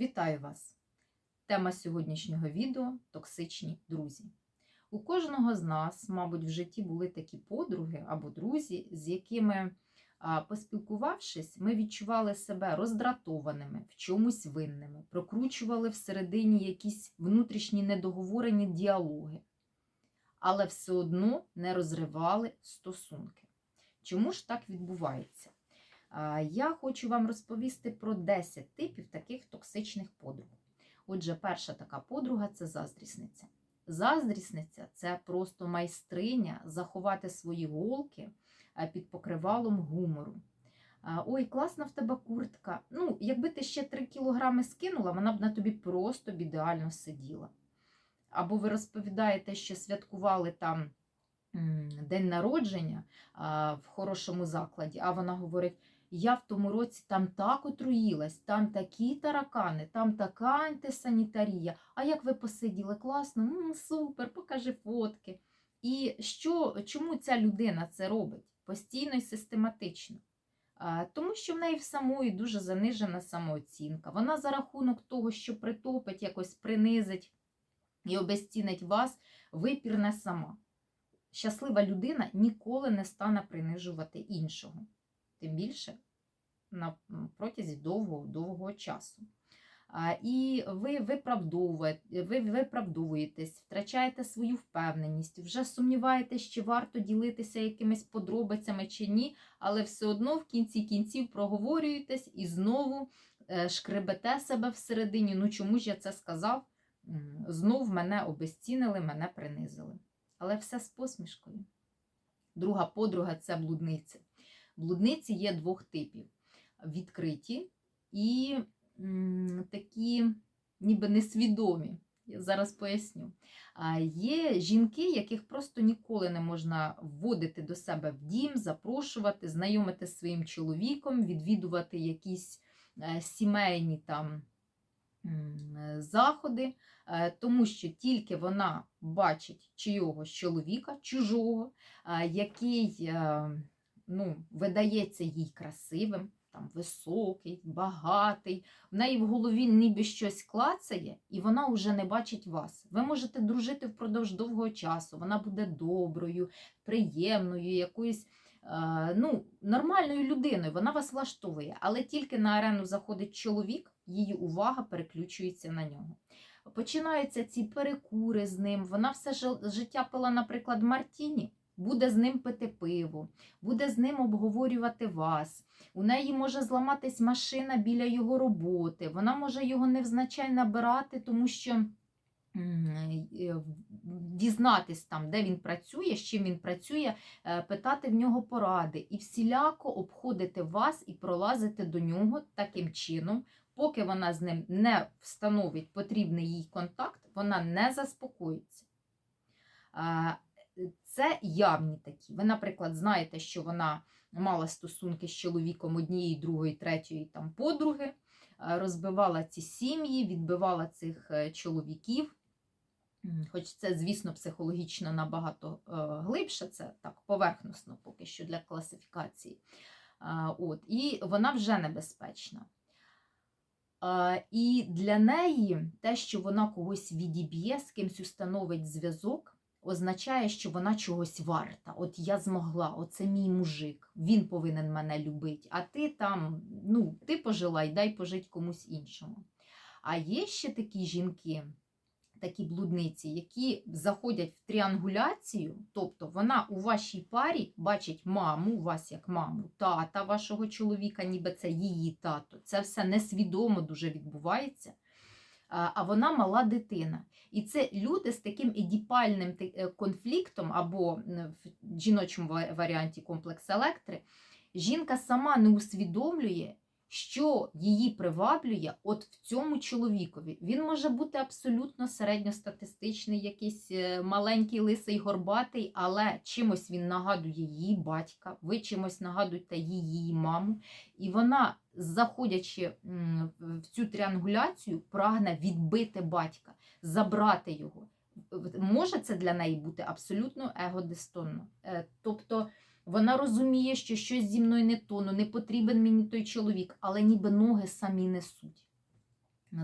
Вітаю вас! Тема сьогоднішнього відео токсичні друзі. У кожного з нас, мабуть, в житті були такі подруги або друзі, з якими, поспілкувавшись, ми відчували себе роздратованими, в чомусь винними, прокручували всередині якісь внутрішні недоговорені діалоги, але все одно не розривали стосунки. Чому ж так відбувається? Я хочу вам розповісти про 10 типів таких токсичних подруг. Отже, перша така подруга це заздрісниця. Заздрісниця це просто майстриня заховати свої голки під покривалом гумору. Ой, класна в тебе куртка. Ну, якби ти ще 3 кілограми скинула, вона б на тобі просто б ідеально сиділа. Або ви розповідаєте, що святкували там день народження в хорошому закладі, а вона говорить: я в тому році там так отруїлась, там такі таракани, там така антисанітарія. А як ви посиділи? Класно, М, супер, покажи фотки. І що, чому ця людина це робить постійно і систематично? Тому що в неї в самої дуже занижена самооцінка. Вона за рахунок того, що притопить, якось принизить і обезцінить вас, випірне сама. Щаслива людина ніколи не стане принижувати іншого тим більше на протязі довгого довгого часу. І ви виправдовуєте, ви виправдовуєтесь, втрачаєте свою впевненість, вже сумніваєтесь, чи варто ділитися якимись подробицями чи ні, але все одно в кінці кінців проговорюєтесь і знову е, шкребете себе всередині. Ну чому ж я це сказав? Знов мене обезцінили, мене принизили. Але все з посмішкою. Друга подруга це блудниця. Блудниці є двох типів: відкриті і такі, ніби несвідомі. Я зараз поясню. Є жінки, яких просто ніколи не можна вводити до себе в дім, запрошувати, знайомити з своїм чоловіком, відвідувати якісь е, сімейні там заходи, е, тому що тільки вона бачить чийогось чоловіка, чужого, е, який ну, видається їй красивим, там, високий, багатий, в неї в голові ніби щось клацає, і вона вже не бачить вас. Ви можете дружити впродовж довгого часу, вона буде доброю, приємною, якоюсь е, ну, нормальною людиною, вона вас влаштовує, але тільки на арену заходить чоловік, її увага переключується на нього. Починаються ці перекури з ним. Вона все життя пила, наприклад, Мартіні буде з ним пити пиво, буде з ним обговорювати вас. У неї може зламатись машина біля його роботи, вона може його невзначай набирати, тому що е, дізнатись там, де він працює, з чим він працює, е, питати в нього поради і всіляко обходити вас і пролазити до нього таким чином. Поки вона з ним не встановить потрібний їй контакт, вона не заспокоїться. Це явні такі. Ви, наприклад, знаєте, що вона мала стосунки з чоловіком однієї, другої, третьої там подруги, е, розбивала ці сім'ї, відбивала цих е, чоловіків. Хоч це, звісно, психологічно набагато е, глибше, це так поверхносно поки що для класифікації. От, І вона вже небезпечна. І для неї те, що вона когось відіб'є, з кимсь установить зв'язок, означає, що вона чогось варта. От я змогла, оце мій мужик, він повинен мене любити, а ти там, ну, ти пожила і дай пожити комусь іншому. А є ще такі жінки, такі блудниці, які заходять в тріангуляцію, тобто вона у вашій парі бачить маму, вас як маму, тата вашого чоловіка, ніби це її тато. Це все несвідомо дуже відбувається а вона мала дитина. І це люди з таким едіпальним е, конфліктом, або в жіночому варіанті комплекс електри, жінка сама не усвідомлює, що її приваблює от в цьому чоловікові. Він може бути абсолютно середньостатистичний, якийсь е, маленький лисий горбатий, але чимось він нагадує її батька, ви чимось нагадуєте її маму. І вона, заходячи в цю тріангуляцію, прагне відбити батька, забрати його. Може це для неї бути абсолютно егодистонно. Е, тобто вона розуміє, що щось зі мною не то, ну не потрібен мені той чоловік, але ніби ноги самі несуть.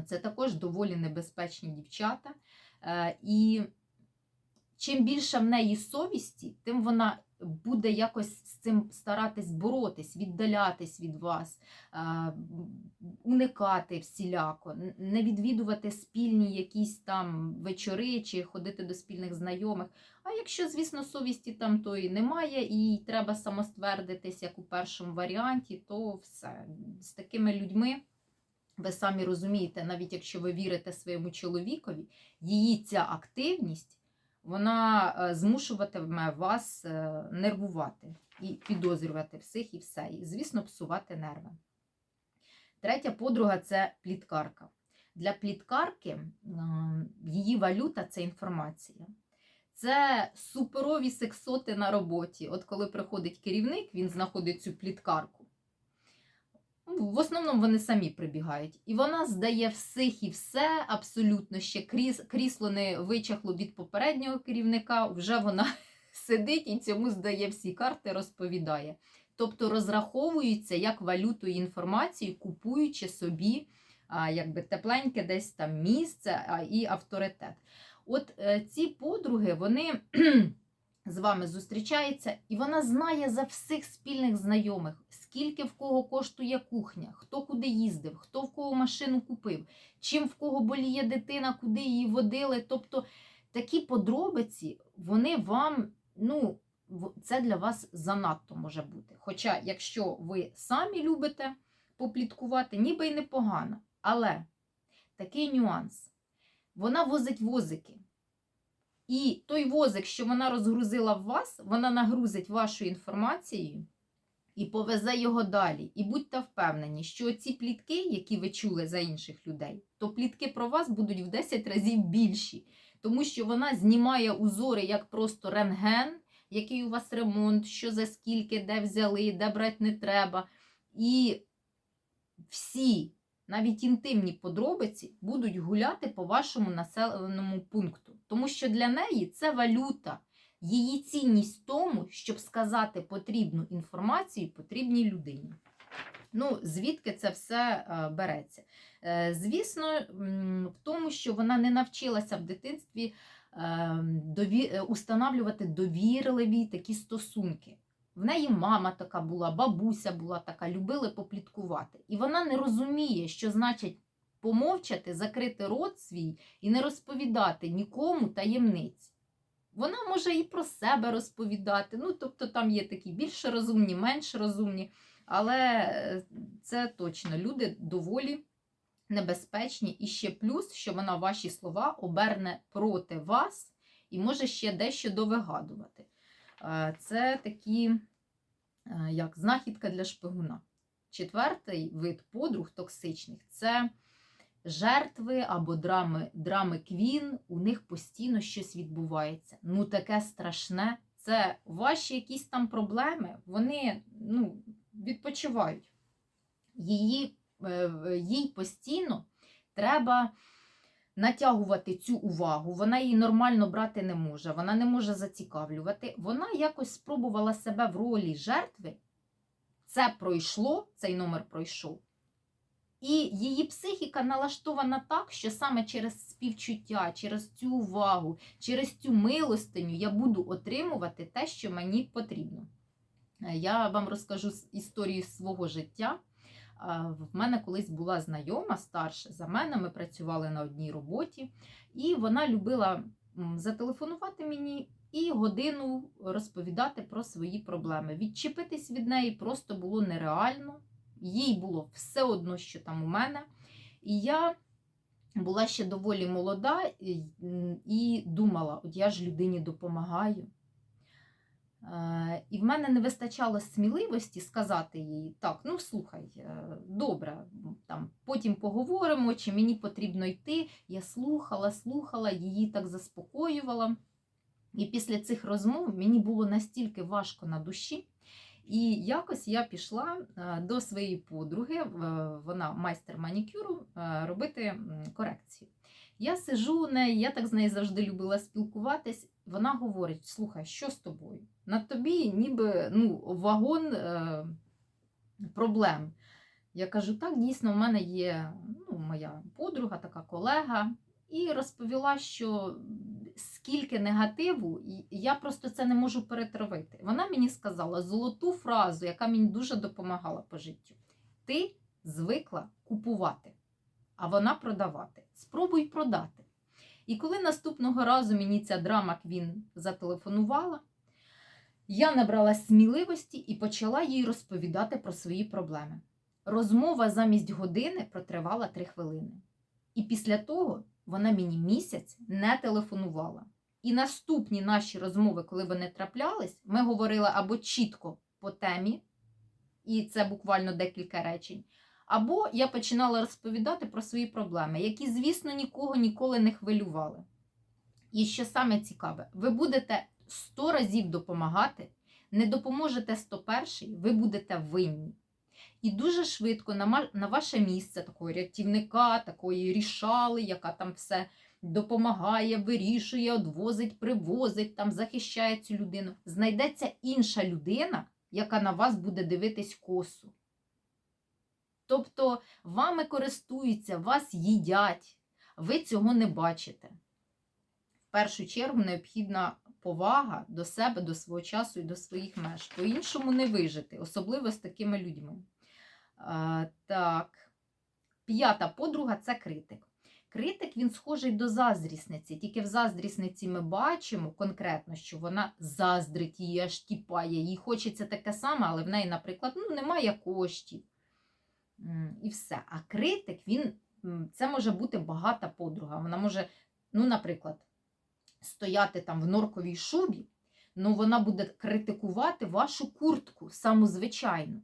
Це також доволі небезпечні дівчата. Е, І чим більше в неї совісті, тим вона буде якось з цим старатись боротись, віддалятись від вас, уникати всіляко, не відвідувати спільні якісь там вечори чи ходити до спільних знайомих. А якщо, звісно, совісті там тої немає і треба самоствердитись, як у першому варіанті, то все. З такими людьми. Ви самі розумієте, навіть якщо ви вірите своєму чоловікові, її ця активність вона е, змушуватиме вас е, нервувати і підозрювати всіх і все. І, звісно, псувати нерви. Третя подруга це пліткарка. Для пліткарки її валюта це інформація. Це суперові сексоти на роботі. От коли приходить керівник, він знаходить цю пліткарку. Ну, В основному вони самі прибігають. І вона здає всіх і все абсолютно ще кріс, крісло не вичахло від попереднього керівника, вже вона сидить і цьому здає всі карти, розповідає. Тобто розраховуються як валюту і інформацію, купуючи собі а, якби тепленьке десь там місце а, і авторитет. От е, ці подруги, вони з вами зустрічаються, і вона знає за всіх спільних знайомих, скільки в кого коштує кухня, хто куди їздив, хто в кого машину купив, чим в кого боліє дитина, куди її водили. Тобто такі подробиці, вони вам, ну, це для вас занадто може бути. Хоча, якщо ви самі любите попліткувати, ніби й непогано. Але такий нюанс. Вона возить возики. І той возик, що вона розгрузила в вас, вона нагрузить вашою інформацією і повезе його далі. І будьте впевнені, що ці плітки, які ви чули за інших людей, то плітки про вас будуть в 10 разів більші, тому що вона знімає узори як просто рентген, який у вас ремонт, що за скільки, де взяли, де брати не треба. І всі, навіть інтимні подробиці, будуть гуляти по вашому населеному пункту. Тому що для неї це валюта. Її цінність в тому, щоб сказати потрібну інформацію потрібній людині. Ну, звідки це все е, береться? Е, звісно, в тому, що вона не навчилася в дитинстві е, дові... е, устанавлювати довірливі такі стосунки. В неї мама така була, бабуся була така, любили попліткувати. І вона не розуміє, що значить помовчати, закрити рот свій і не розповідати нікому таємниць. Вона може і про себе розповідати. Ну, тобто там є такі більш розумні, менш розумні, але е, це точно люди доволі небезпечні. І ще плюс, що вона ваші слова оберне проти вас і може ще дещо довигадувати. Е, Це такі, е, як знахідка для шпигуна. Четвертий вид подруг токсичних це жертви або драми, драми квін, у них постійно щось відбувається. Ну, таке страшне. Це ваші якісь там проблеми, вони ну, відпочивають. Її, е, їй постійно треба натягувати цю увагу. Вона її нормально брати не може, вона не може зацікавлювати. Вона якось спробувала себе в ролі жертви. Це пройшло, цей номер пройшов. І її психіка налаштована так, що саме через співчуття, через цю увагу, через цю милостиню я буду отримувати те, що мені потрібно. Е, Я вам розкажу історію свого життя. В мене колись була знайома старша за мене, ми працювали на одній роботі, і вона любила зателефонувати мені і годину розповідати про свої проблеми. Відчепитись від неї просто було нереально. Їй було все одно, що там у мене. І я була ще доволі молода і думала: от я ж людині допомагаю. Е, І в мене не вистачало сміливості сказати їй, так, ну слухай, е, добре, там, потім поговоримо, чи мені потрібно йти. Я слухала, слухала, її так заспокоювала. І після цих розмов мені було настільки важко на душі. І якось я пішла е, до своєї подруги, вона майстер манікюру, робити корекцію. Я сижу у неї, я так з нею завжди любила спілкуватись. Вона говорить: слухай, що з тобою? На тобі ніби ну, вагон е, проблем. Я кажу, так, дійсно, в мене є ну, моя подруга, така колега, і розповіла, що скільки негативу, я просто це не можу перетравити. Вона мені сказала золоту фразу, яка мені дуже допомагала по життю. Ти звикла купувати, а вона продавати. Спробуй продати. І коли наступного разу мені ця драма Квін зателефонувала, я набрала сміливості і почала їй розповідати про свої проблеми. Розмова замість години протривала три хвилини. І після того вона мені місяць не телефонувала. І наступні наші розмови, коли вони траплялись, ми говорили або чітко по темі, і це буквально декілька речень, або я починала розповідати про свої проблеми, які, звісно, нікого ніколи не хвилювали. І що саме цікаве, ви будете 100 разів допомагати, не допоможете 101, ви будете винні. І дуже швидко на, ваше місце такого рятівника, такої рішали, яка там все допомагає, вирішує, одвозить, привозить, там захищає цю людину. Знайдеться інша людина, яка на вас буде дивитись косу. Тобто вами користуються, вас їдять, ви цього не бачите. В першу чергу необхідна повага до себе, до свого часу і до своїх меж. По-іншому не вижити, особливо з такими людьми. А, так, п'ята подруга це критик. Критик він схожий до заздрісниці, тільки в заздрісниці ми бачимо конкретно, що вона заздрить її, аж тіпає. Їй хочеться таке саме, але в неї, наприклад, ну, немає коштів. І все. А критик, він, це може бути багата подруга. Вона може, ну, наприклад, стояти там в норковій шубі, ну вона буде критикувати вашу куртку, саму звичайну.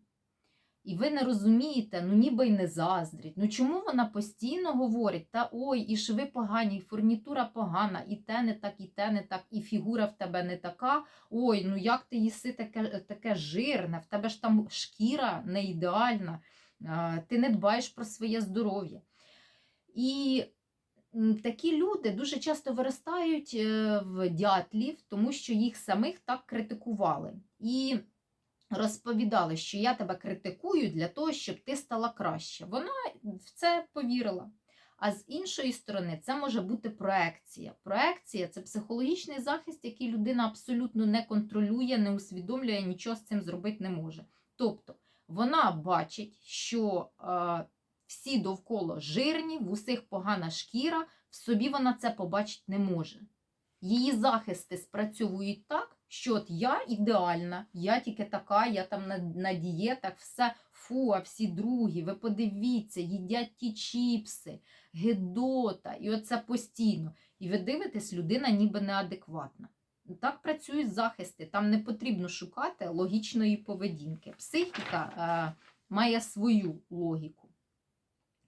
І ви не розумієте, ну ніби й не заздрить. Ну чому вона постійно говорить, та ой, і шви погані, і фурнітура погана, і те не так, і те не так, і фігура в тебе не така. Ой, ну як ти їси таке, таке жирне, в тебе ж там шкіра не ідеальна, ти не дбаєш про своє здоров'я. І такі люди дуже часто виростають е, в дятлів, тому що їх самих так критикували. І розповідали, що я тебе критикую для того, щоб ти стала краще. Вона в це повірила. А з іншої сторони, це може бути проекція. Проекція це психологічний захист, який людина абсолютно не контролює, не усвідомлює, нічого з цим зробити не може. Тобто вона бачить, що е, всі довкола жирні, в усіх погана шкіра, в собі вона це побачити не може. Її захисти спрацьовують так, що от я ідеальна, я тільки така, я там на, на дієтах, все фу, а всі другі, ви подивіться, їдять ті чіпси, гидота, і оце постійно. І ви дивитесь, людина ніби неадекватна. Так працюють захисти, там не потрібно шукати логічної поведінки. Психіка е, має свою логіку.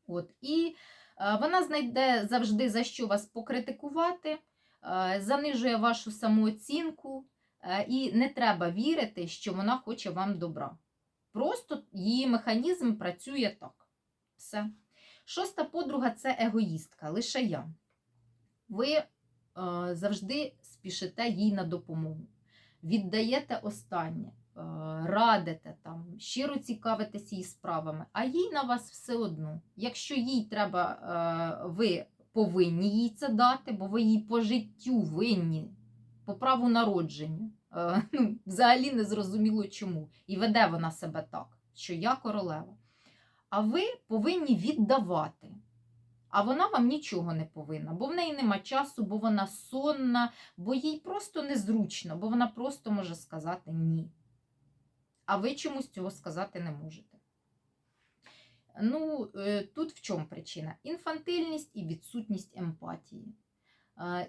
От, і е, вона знайде завжди за що вас покритикувати, е, занижує вашу самооцінку, е, і не треба вірити, що вона хоче вам добра. Просто її механізм працює так. Все. Шоста подруга це егоїстка, лише я. Ви е, завжди спішите їй на допомогу, віддаєте останнє, е, радите там, щиро цікавитесь її справами, а їй на вас все одно. Якщо їй треба, е, ви повинні їй це дати, бо ви їй по життю винні, по праву народження. Е, ну, взагалі не зрозуміло чому. І веде вона себе так, що я королева. А ви повинні віддавати. А вона вам нічого не повинна, бо в неї нема часу, бо вона сонна, бо їй просто незручно, бо вона просто може сказати ні. А ви чомусь цього сказати не можете. Ну, е, тут в чому причина? Інфантильність і відсутність емпатії.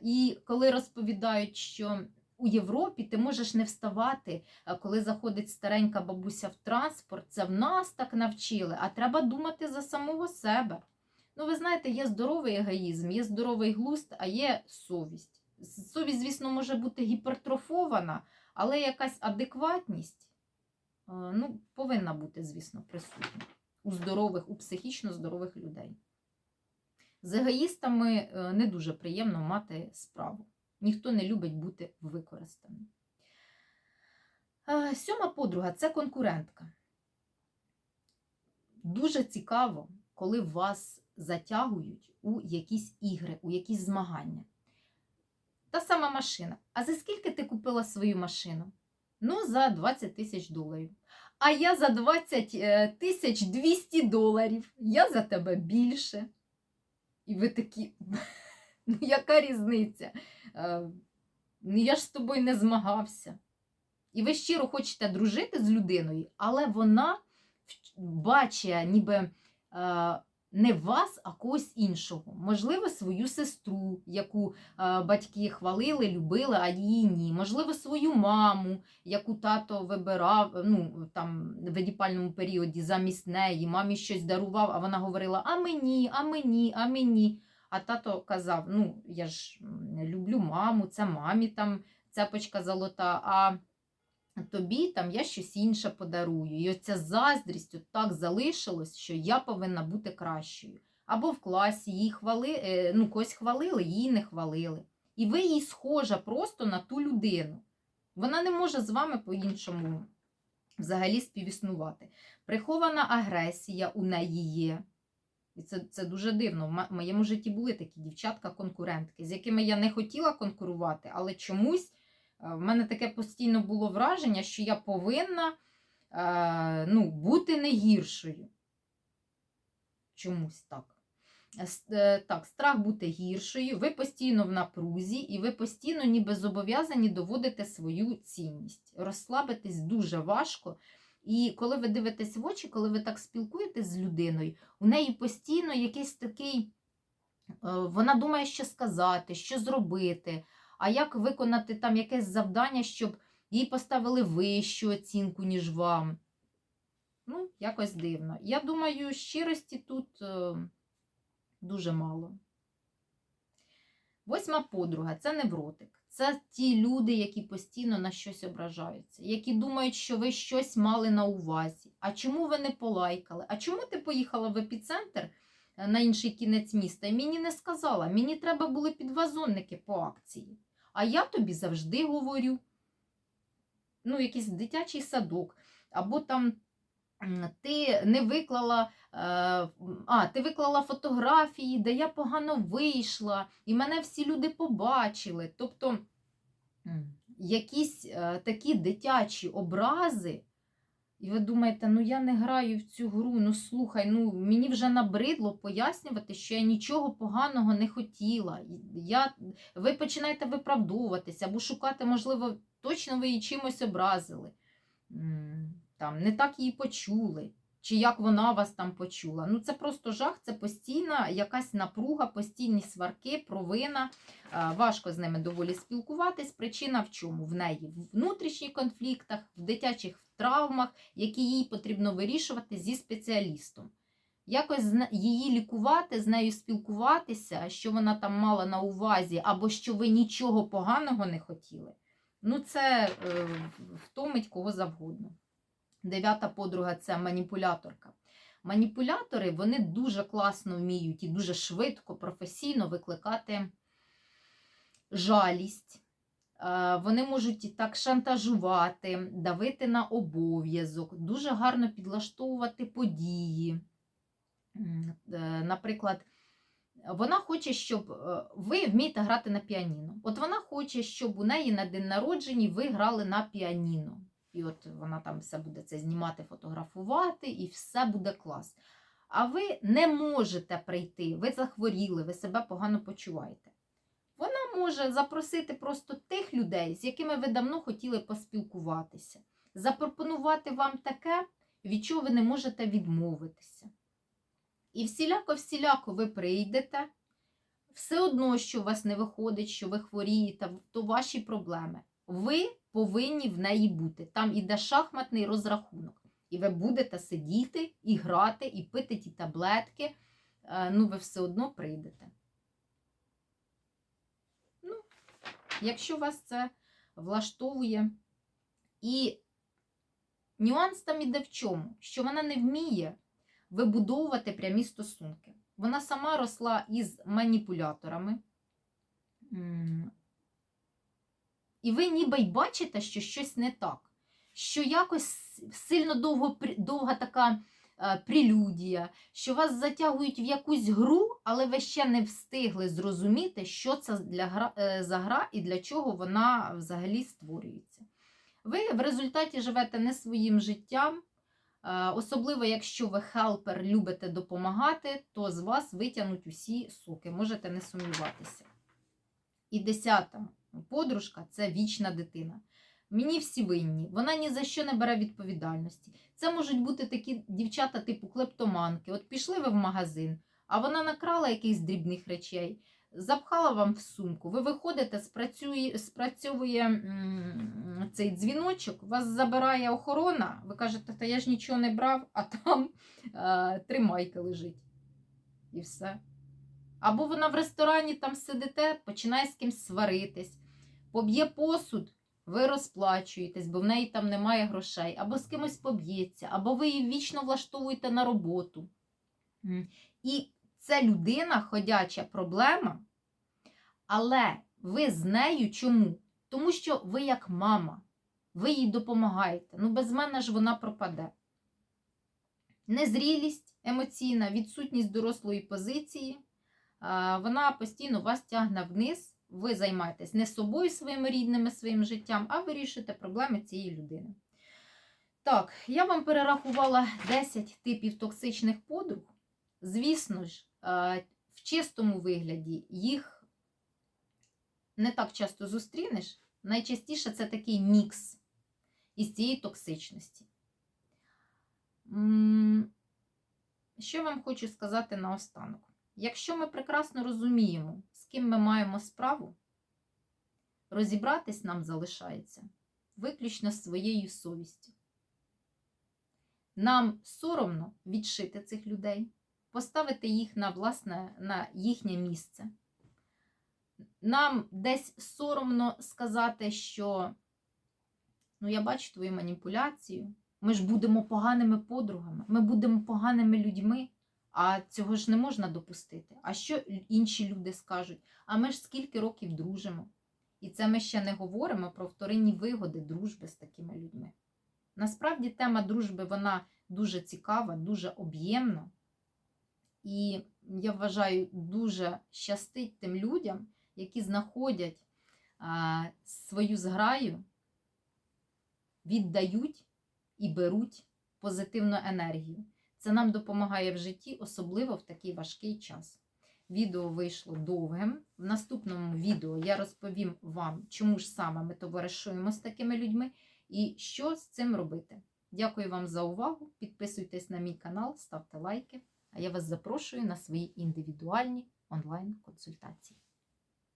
І коли розповідають, що у Європі ти можеш не вставати, е, коли заходить старенька бабуся в транспорт, це в нас так навчили, а треба думати за самого себе. Ну, ви знаєте, є здоровий егоїзм, є здоровий глузд, а є совість. Совість, звісно, може бути гіпертрофована, але якась адекватність е, ну, повинна бути, звісно, присутня у здорових, у психічно здорових людей. З егоїстами е, не дуже приємно мати справу. Ніхто не любить бути використаним. Е, Сьома подруга це конкурентка. дуже цікаво, коли вас затягують у якісь ігри, у якісь змагання. Та сама машина. А за скільки ти купила свою машину? Ну, за 20 тисяч доларів. А я за 20 е, тисяч 200 доларів. Я за тебе більше. І ви такі, ну яка різниця? Е, Ну, я ж з тобою не змагався. І ви щиро хочете дружити з людиною, але вона бачить ніби е, не вас, а когось іншого. Можливо, свою сестру, яку е, батьки хвалили, любили, а її ні. Можливо, свою маму, яку тато вибирав ну, там, в едіпальному періоді замість неї, мамі щось дарував, а вона говорила: а мені, а мені, а мені. А тато казав: ну, я ж люблю маму, це мамі там цепочка золота, а тобі там я щось інше подарую. І оця заздрість так залишилась, що я повинна бути кращою. Або в класі її хвали, е, ну, когось хвалили, її не хвалили. І ви їй схожа просто на ту людину. Вона не може з вами по-іншому взагалі співіснувати. Прихована агресія у неї є. І це, це дуже дивно. В моєму житті були такі дівчатка-конкурентки, з якими я не хотіла конкурувати, але чомусь в мене таке постійно було враження, що я повинна е, ну, бути не гіршою. Чомусь так. Е, Так, страх бути гіршою, ви постійно в напрузі, і ви постійно ніби зобов'язані доводити свою цінність. Розслабитись дуже важко. І коли ви дивитесь в очі, коли ви так спілкуєтесь з людиною, у неї постійно якийсь такий, е, вона думає, що сказати, що зробити, а як виконати там якесь завдання, щоб їй поставили вищу оцінку, ніж вам. Ну, якось дивно. Я думаю, щирості тут е, дуже мало. Восьма подруга це невротик. Це ті люди, які постійно на щось ображаються, які думають, що ви щось мали на увазі. А чому ви не полайкали? А чому ти поїхала в епіцентр е, на інший кінець міста і мені не сказала? Мені треба були підвазонники по акції. А я тобі завжди говорю: ну, якийсь дитячий садок, або там ти не виклала, е, а, ти виклала фотографії, де я погано вийшла, і мене всі люди побачили. Тобто якісь е, такі дитячі образи. І ви думаєте, ну я не граю в цю гру, ну слухай, ну мені вже набридло пояснювати, що я нічого поганого не хотіла. Я, ви починаєте виправдовуватися або шукати, можливо, точно ви її чимось образили. Там, не так її почули, чи як вона вас там почула. Ну це просто жах, це постійна якась напруга, постійні сварки, провина. Важко з ними доволі спілкуватись. Причина в чому? В неї в внутрішніх конфліктах, в дитячих травмах, які їй потрібно вирішувати зі спеціалістом. Якось її лікувати, з нею спілкуватися, що вона там мала на увазі, або що ви нічого поганого не хотіли. Ну, це е, втомить кого завгодно. Дев'ята подруга це маніпуляторка. Маніпулятори вони дуже класно вміють і дуже швидко, професійно викликати жалість. Е, Вони можуть так шантажувати, давити на обов'язок, дуже гарно підлаштовувати події. Е, Наприклад, вона хоче, щоб е, ви вмієте грати на піаніно. От вона хоче, щоб у неї на день народження ви грали на піаніно. І от вона там все буде це знімати, фотографувати, і все буде клас. А ви не можете прийти, ви захворіли, ви себе погано почуваєте. Вона може запросити просто тих людей, з якими ви давно хотіли поспілкуватися, запропонувати вам таке, від чого ви не можете відмовитися. І всіляко-всіляко ви прийдете, все одно, що у вас не виходить, що ви хворієте, то ваші проблеми. Ви повинні в неї бути. Там іде шахматний розрахунок. І ви будете сидіти і грати, і пити ті таблетки. Е, Ну, ви все одно прийдете. Ну, якщо вас це влаштовує. І нюанс там іде в чому? Що вона не вміє вибудовувати прямі стосунки. Вона сама росла із маніпуляторами. І ви ніби й бачите, що щось не так. Що якось сильно довго, довга така е, прелюдія, що вас затягують в якусь гру, але ви ще не встигли зрозуміти, що це для гра, е, за гра і для чого вона взагалі створюється. Ви в результаті живете не своїм життям. Е, Особливо, якщо ви хелпер, любите допомагати, то з вас витягнуть усі соки, можете не сумніватися. І десята подружка це вічна дитина. Мені всі винні, вона ні за що не бере відповідальності. Це можуть бути такі дівчата, типу клептоманки. От пішли ви в магазин, а вона накрала якихось дрібних речей, запхала вам в сумку. Ви виходите, спрацює, спрацьовує м, цей дзвіночок, вас забирає охорона. Ви кажете, та я ж нічого не брав, а там е, тримайка лежить. І все. Або вона в ресторані там сидите, починає з кимсь сваритись, поб'є посуд, ви розплачуєтесь, бо в неї там немає грошей, або з кимось поб'ється, або ви її вічно влаштовуєте на роботу. І це людина, ходяча проблема, але ви з нею чому? Тому що ви як мама, ви їй допомагаєте. Ну, без мене ж вона пропаде. Незрілість емоційна, відсутність дорослої позиції, вона постійно вас тягне вниз. Ви займаєтесь не собою, своїми рідними, своїм життям, а вирішуєте проблеми цієї людини. Так, я вам перерахувала 10 типів токсичних подруг. Звісно ж, е, в чистому вигляді їх не так часто зустрінеш. Найчастіше це такий мікс із цієї токсичності. Що вам хочу сказати наостанок? Якщо ми прекрасно розуміємо, ким ми маємо справу, розібратись нам залишається виключно своєю совістю. Нам соромно відшити цих людей, поставити їх на власне на їхнє місце. Нам десь соромно сказати, що ну, я бачу твою маніпуляцію, ми ж будемо поганими подругами, ми будемо поганими людьми, а цього ж не можна допустити. А що інші люди скажуть? А ми ж скільки років дружимо? І це ми ще не говоримо про вторинні вигоди дружби з такими людьми. Насправді тема дружби вона дуже цікава, дуже об'ємна. І я вважаю, дуже щастить тим людям, які знаходять а, свою зграю, віддають і беруть позитивну енергію. Це нам допомагає в житті, особливо в такий важкий час. Відео вийшло довгим. В наступному відео я розповім вам, чому ж саме ми товаришуємо з такими людьми і що з цим робити. Дякую вам за увагу. Підписуйтесь на мій канал, ставте лайки. А я вас запрошую на свої індивідуальні онлайн-консультації.